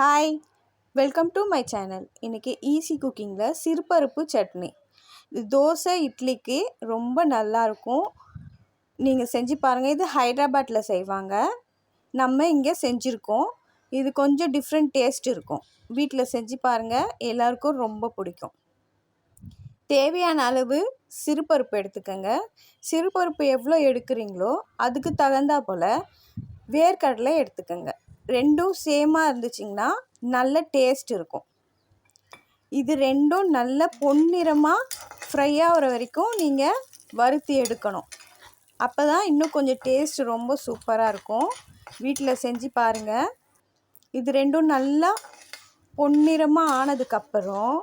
Hi welcome to my channel இன்றைக்கி easy குக்கிங்கில் சிறுபருப்பு சட்னி. இது தோசை இட்லிக்கு ரொம்ப நல்லாயிருக்கும் நீங்கள் செஞ்சு பாருங்கள் இது ஹைதராபாத்தில் செய்வாங்க. நம்ம இங்கே செஞ்சுருக்கோம். இது கொஞ்சம் டிஃப்ரெண்ட் டேஸ்ட் இருக்கும். வீட்டில் செஞ்சு பாருங்கள் எல்லாருக்கும் ரொம்ப பிடிக்கும். தேவையான அளவு சிறுபருப்பு எடுத்துக்கோங்க. சிறுபருப்பு எவ்வளோ எடுக்கிறீங்களோ அதுக்கு தகுந்தா போல் வேர்க்கடலை எடுத்துக்கோங்க. ரெண்டும் சேமாக இருந்துச்சிங்கன்னா நல்ல டேஸ்ட் இருக்கும். இது ரெண்டும் நல்ல பொன்னிறமாக ஃப்ரை ஆகிற வரைக்கும் நீங்கள் வறுத்தி எடுக்கணும். அப்போ தான் இன்னும் கொஞ்சம் டேஸ்ட் ரொம்ப சூப்பராக இருக்கும். வீட்டில் செஞ்சு பாருங்கள் இது ரெண்டும் நல்லா பொன்னிறமாக ஆனதுக்கப்புறம்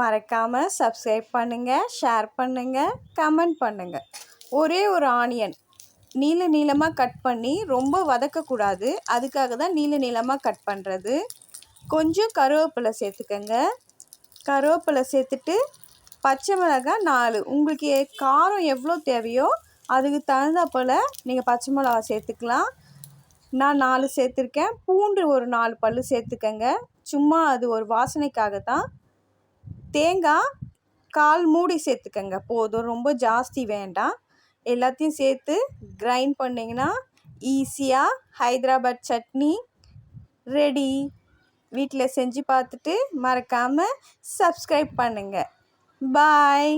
மறக்காமல் சப்ஸ்கிரைப் பண்ணுங்கள் ஷேர் பண்ணுங்கள் கமெண்ட் பண்ணுங்கள் ஒரே ஒரு ஆனியன் நீள நீளமாக கட் பண்ணி ரொம்ப வதக்கக்கூடாது. அதுக்காக தான் நீள நீளமாக கட் பண்ணுறது கொஞ்சம் கருவேப்பிலை சேர்த்துக்கங்க. கருவேப்பிலை சேர்த்துட்டு பச்சை மிளகாய் நாலு. உங்களுக்கு காரம் எவ்வளோ தேவையோ அதுக்கு தகுந்தா போல் நீங்கள் பச்சை மிளகா சேர்த்துக்கலாம். நான் நாலு சேர்த்துருக்கேன். பூண்டு ஒரு நாலு பல் சேர்த்துக்கங்க. சும்மா அது ஒரு வாசனைக்காக தான். தேங்காய் கால் மூடி சேர்த்துக்கங்க. போதும். ரொம்ப ஜாஸ்தி வேண்டாம். எல்லாத்தையும் சேர்த்து கிரைண்ட் பண்ணிங்கன்னா ஈஸியாக ஹைதராபாத் சட்னி ரெடி வீட்டில் செஞ்சு பார்த்துட்டு மறக்காமல் சப்ஸ்கிரைப் பண்ணுங்கள் பாய்